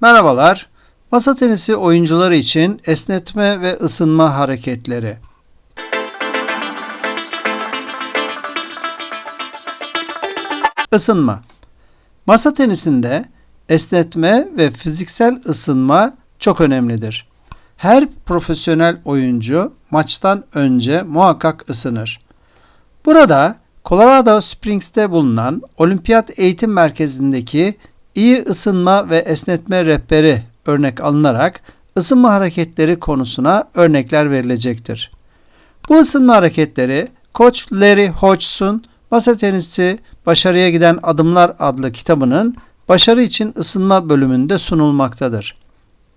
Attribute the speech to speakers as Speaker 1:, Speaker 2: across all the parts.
Speaker 1: Merhabalar. Masa tenisi oyuncuları için esnetme ve ısınma hareketleri. Isınma. Masa tenisinde esnetme ve fiziksel ısınma çok önemlidir. Her profesyonel oyuncu maçtan önce muhakkak ısınır. Burada Colorado Springs'te bulunan Olimpiyat Eğitim Merkezi'ndeki iyi ısınma ve esnetme rehberi örnek alınarak ısınma hareketleri konusuna örnekler verilecektir. Bu ısınma hareketleri Koç Larry Hodgson Masa Tenisi Başarıya Giden Adımlar adlı kitabının başarı için ısınma bölümünde sunulmaktadır.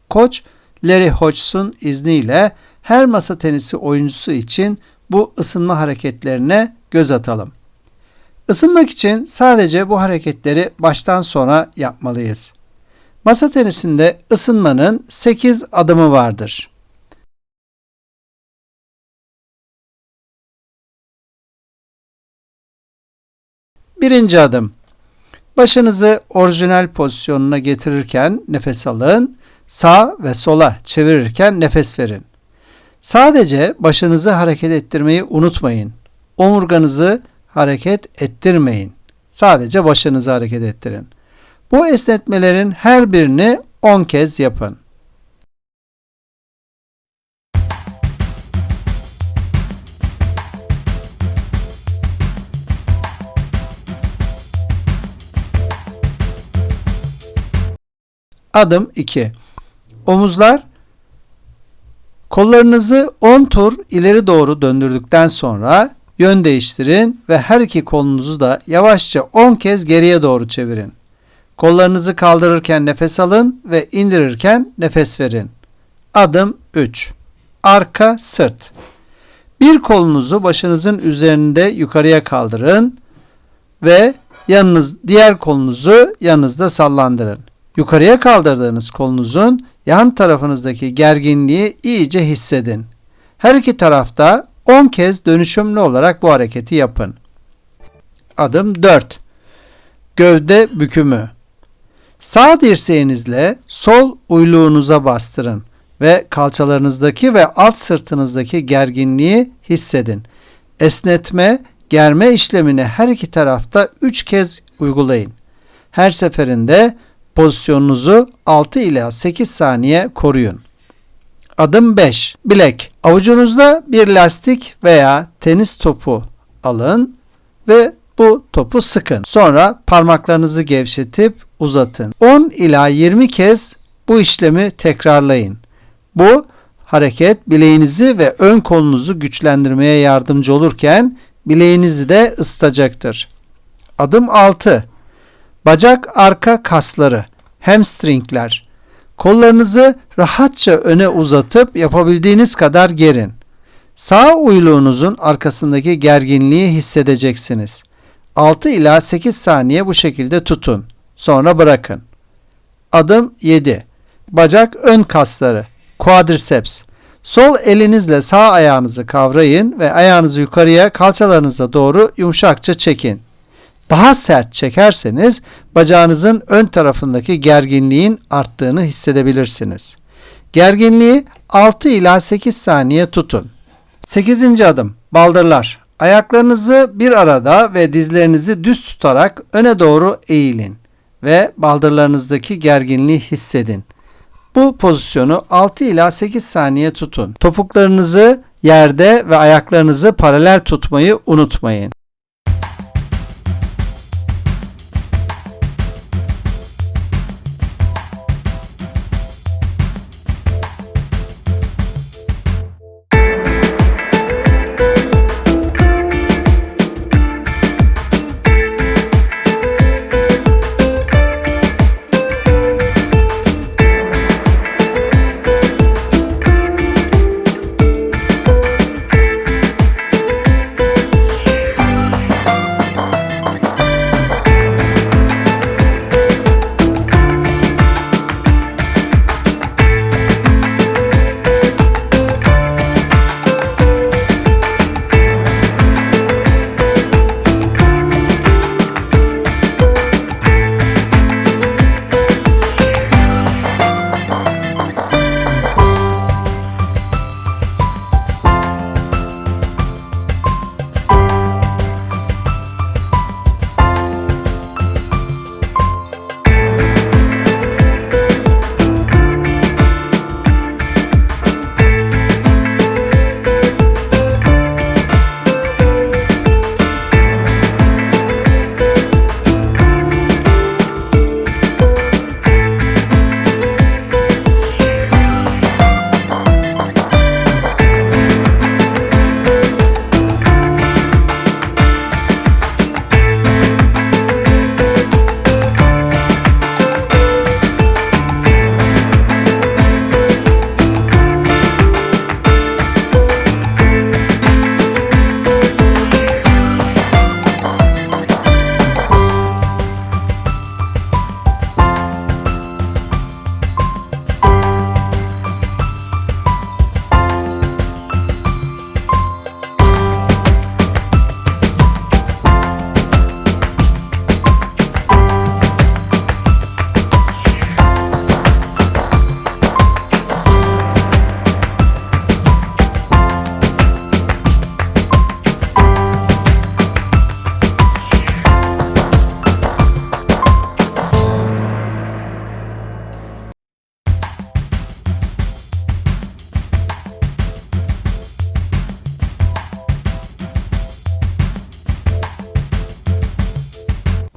Speaker 1: Koç Larry Hodgson izniyle her masa tenisi oyuncusu için bu ısınma hareketlerine göz atalım. Isınmak için sadece bu hareketleri baştan sona yapmalıyız. Masa tenisinde ısınmanın 8 adımı vardır. Birinci adım. Başınızı orijinal pozisyonuna getirirken nefes alın, sağ ve sola çevirirken nefes verin. Sadece başınızı hareket ettirmeyi unutmayın. Omurganızı hareket ettirmeyin. Sadece başınızı hareket ettirin. Bu esnetmelerin her birini 10 kez yapın. Adım 2. Omuzlar Kollarınızı 10 tur ileri doğru döndürdükten sonra yön değiştirin ve her iki kolunuzu da yavaşça 10 kez geriye doğru çevirin. Kollarınızı kaldırırken nefes alın ve indirirken nefes verin. Adım 3. Arka sırt. Bir kolunuzu başınızın üzerinde yukarıya kaldırın ve yanınız diğer kolunuzu yanınızda sallandırın. Yukarıya kaldırdığınız kolunuzun yan tarafınızdaki gerginliği iyice hissedin. Her iki tarafta 10 kez dönüşümlü olarak bu hareketi yapın. Adım 4. Gövde bükümü. Sağ dirseğinizle sol uyluğunuza bastırın ve kalçalarınızdaki ve alt sırtınızdaki gerginliği hissedin. Esnetme, germe işlemini her iki tarafta 3 kez uygulayın. Her seferinde pozisyonunuzu 6 ila 8 saniye koruyun. Adım 5. Bilek. Avucunuzda bir lastik veya tenis topu alın ve bu topu sıkın. Sonra parmaklarınızı gevşetip uzatın. 10 ila 20 kez bu işlemi tekrarlayın. Bu hareket bileğinizi ve ön kolunuzu güçlendirmeye yardımcı olurken bileğinizi de ısıtacaktır. Adım 6. Bacak arka kasları, hamstringler. Kollarınızı rahatça öne uzatıp yapabildiğiniz kadar gerin. Sağ uyluğunuzun arkasındaki gerginliği hissedeceksiniz. 6 ila 8 saniye bu şekilde tutun. Sonra bırakın. Adım 7. Bacak ön kasları, quadriceps. Sol elinizle sağ ayağınızı kavrayın ve ayağınızı yukarıya kalçalarınıza doğru yumuşakça çekin. Daha sert çekerseniz bacağınızın ön tarafındaki gerginliğin arttığını hissedebilirsiniz. Gerginliği 6 ila 8 saniye tutun. 8. adım baldırlar. Ayaklarınızı bir arada ve dizlerinizi düz tutarak öne doğru eğilin ve baldırlarınızdaki gerginliği hissedin. Bu pozisyonu 6 ila 8 saniye tutun. Topuklarınızı yerde ve ayaklarınızı paralel tutmayı unutmayın.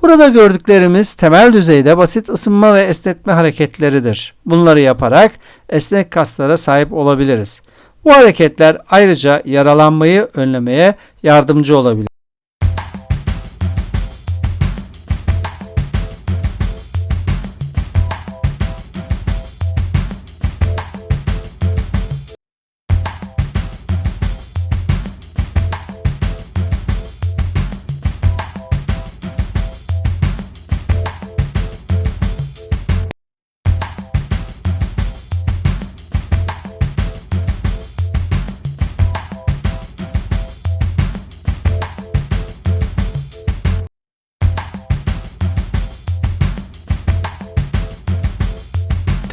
Speaker 1: Burada gördüklerimiz temel düzeyde basit ısınma ve esnetme hareketleridir. Bunları yaparak esnek kaslara sahip olabiliriz. Bu hareketler ayrıca yaralanmayı önlemeye yardımcı olabilir.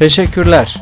Speaker 1: Teşekkürler.